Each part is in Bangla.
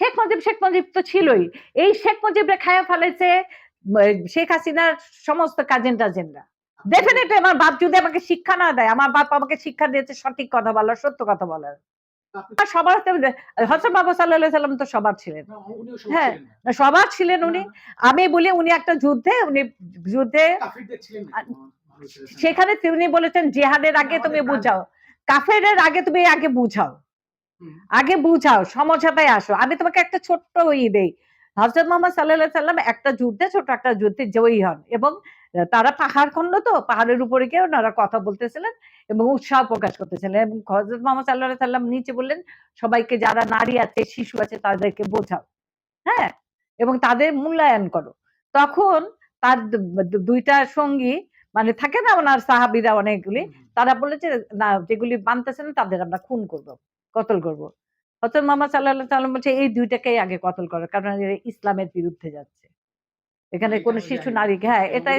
শেখ মুজিব শেখ মুজিব তো ছিলই। এই শেখ মুজিবরে খায়া ফেলেছে শেখ হাসিনার সমস্ত কাজেন টাজেনরা। ডেফিনেটলি আমার বাপ যদি আমাকে শিক্ষা না দেয় আমার বাপ আমাকে শিক্ষা দিয়েছে সঠিক কথা বলার সত্য কথা বলার। সবার হসন বাবা সাল্লাহ সাল্লাম তো সবার ছিলেন। হ্যাঁ, সবার ছিলেন উনি। আমি বলি উনি একটা যুদ্ধে উনি যুদ্ধে। সেখানে তিনি বলেছেন জেহাদের আগে তুমি বুঝাও। কাফের আগে তুমি আগে বুঝাও। আগে বুঝাও, সমঝোতায় আসো। আমি তোমাকে একটা ছোট্ট ই দেই। হজরত মোহাম্মদ সাল্লাহ সাল্লাম একটা যুদ্ধে ছোট একটা যুদ্ধে জয়ী হন এবং তারা পাহাড় খন্ড তো, পাহাড়ের উপরে গিয়ে ওনারা কথা বলতেছিলেন এবং উৎসাহ প্রকাশ করতেছিলেন এবং হজরত মোহাম্মদ সাল্লাহ সাল্লাম নিচে বললেন, সবাইকে যারা নারী আছে, শিশু আছে, তাদেরকে বোঝাও। হ্যাঁ? এবং তাদের মূল্যায়ন করো। তখন তার দুইটা সঙ্গী মানে থাকে না ওনার সাহাবিরা অনেকগুলি। তারা বলেছে না যেগুলি মানতেছে না তাদের আমরা খুন করব কতল করব। হজরত মোহাম্মদ সাল্লাহ সাল্লাম বলছে এই দুইটাকেই আগে কতল করো কারণ ইসলামের বিরুদ্ধে যাচ্ছে। এখানে কোন শিশু নারী হ্যাঁ এটা।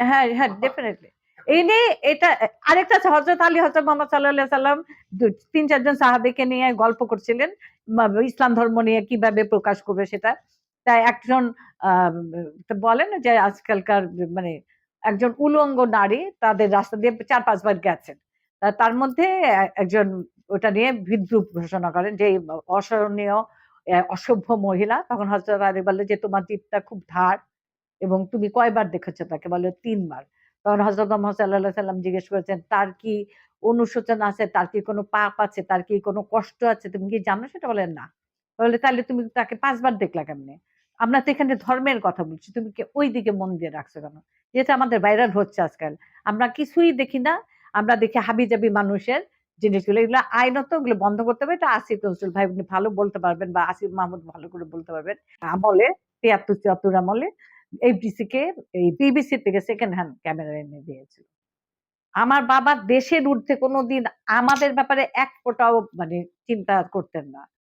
হ্যাঁ হ্যাঁ ডেফিনেটলি এই নিয়ে এটা আরেকটা আছে হজরত আলী হজরত মোহাম্মদ সাল্লাহ সাল্লাম তিন চারজন সাহাবিকে নিয়ে গল্প করছিলেন ইসলাম ধর্ম নিয়ে কীভাবে প্রকাশ করবে সেটা। তাই একজন আহ, বলেন যে আজকালকার মানে একজন উলঙ্গ নারী তাদের রাস্তা দিয়ে চার পাঁচবার গেছেন। তার মধ্যে একজন ওটা নিয়ে বিদ্রুপ ঘোষণা করেন যে, অসহনীয় অসভ্য মহিলা। তখন হজরত আলী বললে যে, তোমার দ্বীপটা খুব ধার এবং তুমি কয়বার দেখেছ তাকে? বলে তিনবার। তখন হজরত মোহাম্মদ সাল্লাম জিজ্ঞেস করেছেন, তার কি অনুশোচনা আছে? তার কি কোনো পাপ আছে? তার কি কোনো কষ্ট আছে? তুমি কি জানো? সেটা বলেন না। বলে তাহলে তুমি তাকে পাঁচবার দেখলা কেমনে? আমরা তো এখানে ধর্মের কথা বলছি, তুমি ওই দিকে মন দিয়ে রাখছো কেন? যেটা আমাদের ভাইরাল হচ্ছে আজকাল। আমরা কিছুই দেখি না, আমরা দেখি হাবিজাবি মানুষের জিনিসগুলো, এগুলো আইনত ওগুলো বন্ধ করতে হবে, এটা আসিফ নজরুল ভাই উনি ভালো বলতে পারবেন বা আসিফ মাহমুদ ভালো করে বলতে পারবেন। আমলে, তিয়াত্তর চুয়াত্তর আমলে এই কে, এই বিবিসি থেকে সেকেন্ড হ্যান্ড ক্যামেরা এনে দিয়েছিল। আমার বাবা দেশের ঊর্ধ্বে কোনোদিন আমাদের ব্যাপারে এক ফোঁটাও মানে চিন্তা করতেন না।